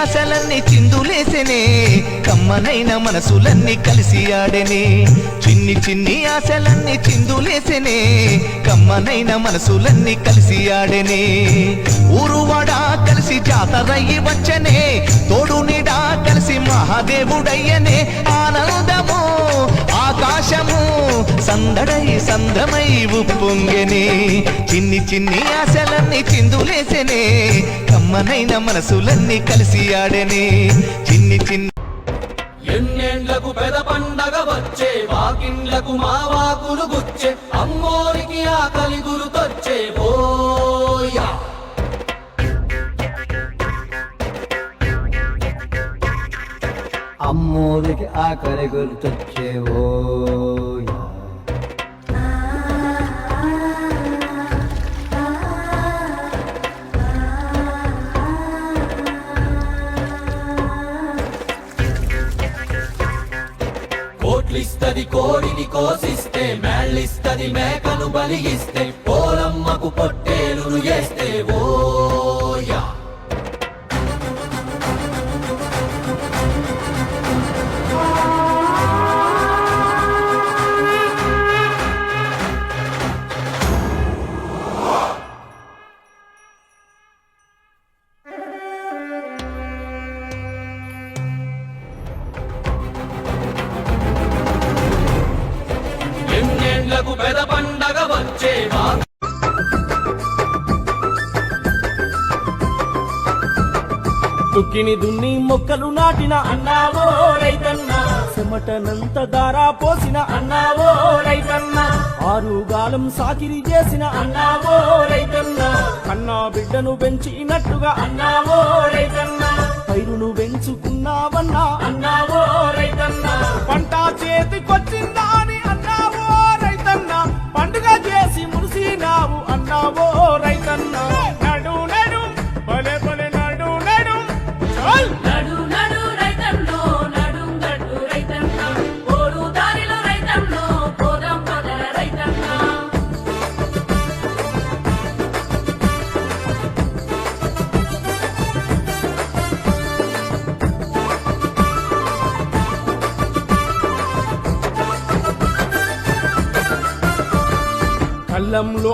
ఆశలన్నీ చిందులేసెనే కమ్మనైన మనసులన్నీ కలిసి ఆడెనే. చిన్ని చిన్ని ఆశలన్నీ చిందులేసెనే కమ్మనైన మనసులన్నీ కలిసి ఆడెనే. ఊరువాడా కలిసి జాతరయ్యి వచ్చనే తోడు నీడా కలిసి మహాదేవుడయ్యనే. ఆనందము ఆకాశము సందడై సంద్రమై ఉప్పొంగెనే. చిన్ని చిన్ని ఆశలన్నీ చిందులేసెనే కమ్మనైన మనసులన్నీ కలిసి ఆడెనే. చిన్ని చిన్ని ఎన్నేండ్లకు పెద పండగ వచ్చే వాకిండ్లకు మా వాకులు గుచ్చే అమ్మోరికి ఆకలి గురుతొచ్చే ఓయా అమ్మోదికి ఆకలి గుర్తొచ్చేవో. కోట్లిస్తది కోడిని కోసిస్తే మేళ్ళిస్తది మేకను బలిగిస్తే పోలమ్మకు పొట్టేలును చేస్తే ఓయా. పండగకు పెద పండగ వచ్చే తుక్కిని దున్ని మొక్కలు నాటిన అన్నావో రైతన్న. చెమటనంత దారా పోసిన అన్నావో రైతన్న. ఆరుగాలం సాకిరి చేసిన అన్నావో రైతన్న. కన్నా బిడ్డను పెంచినట్టుగా అన్నావో రైతన్న. పైరును పెంచుకున్నావన్నా అన్నావో రైతన్న. పంట చేతికొచ్చిందా అన్నావో రైతన్న? నడు నడు బలే బలే నడు నడు. నడు నడు రైతన్నో నడుం గట్టు రైతన్న. ఓడు దారిలో రైతన్నో పోదాం పదర రైతన్న. కళ్ళంలో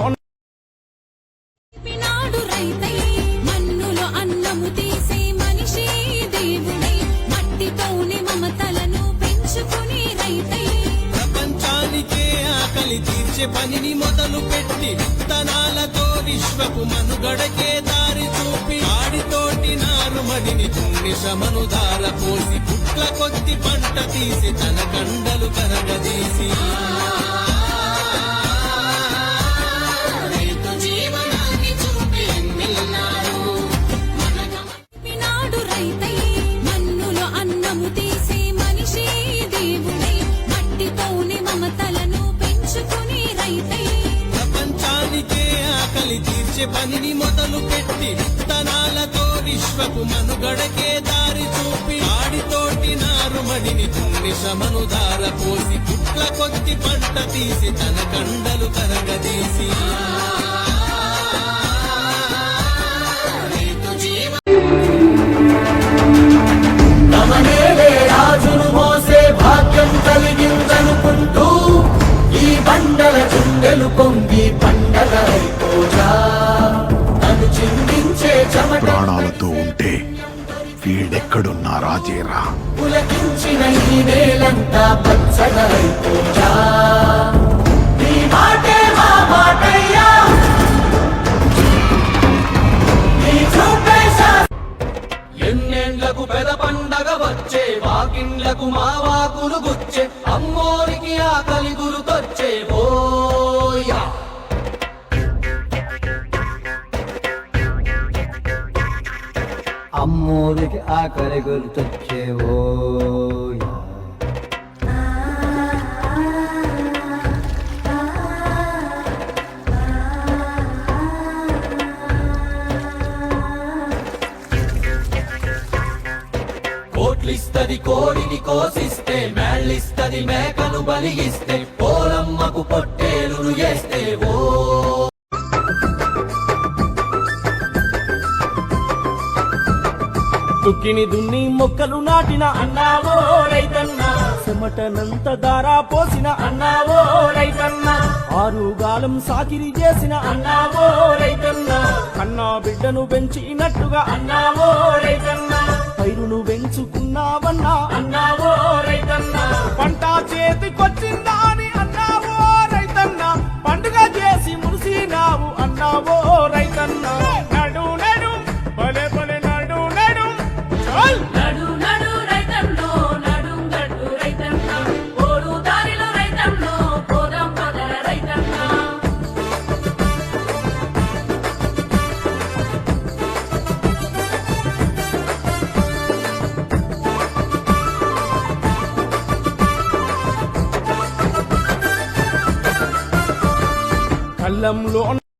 ఆకలి పనిని మొదలు పెట్టి విత్తనాలతో విశ్వపు మనుగడకే దారి చూపి ఆడితోటి నారుమడిని తుమ్మి శ్రమను దార పోసి పుట్ల కొద్ది పంట తీసి తన కండలు కరగదీసి చేసే పనిని మొదలు పెట్టి విత్తనాలతో విశ్వపు మనుగడకే దారి చూపి ఆడితోటి నారుమణిని తుమ్మి శ్రమను దార పోసి పుట్ల కొద్ది పంట తీసి తన కండలు కరగదీసి పండల చుండెలు తమనేలే పండగ ఎక్కడున్నారా రాజేరా. పులకించిన ఈ నీ మాటే మా మాటయ్యా. ఎన్నేండ్లకు పెద పండగ వచ్చే వాకిండ్లకు మా వాకులు అమ్మోరికి ఆకలి గుర్తొచ్చేవో. కోట్లిస్తది కోడిని కోసిస్తే మేళ్ళిస్తది మేకను బలిగిస్తే పోలమ్మకు పొట్టేలును చేస్తే ఓ దుక్కిని దున్ని మొక్కలు నాటిన అన్నావో రైతన్నా. చెమటనంత దారా పోసిన అన్నావో రైతన్నా. ఆరుగాలం సాకిరి చేసిన అన్నావో రైతన్నా. కన్నా బిడ్డను పెంచినట్టుగా అన్నావో రైతన్నా. పైరును పెంచుకున్నావన్నా అన్నావో రైతన్న. పంట చేతికొచ్చిందా అని అన్నావో రైతన్నా. పండుగ చేసి మురిసినావు అన్నావో రైతన్నా. కళ్ళంలో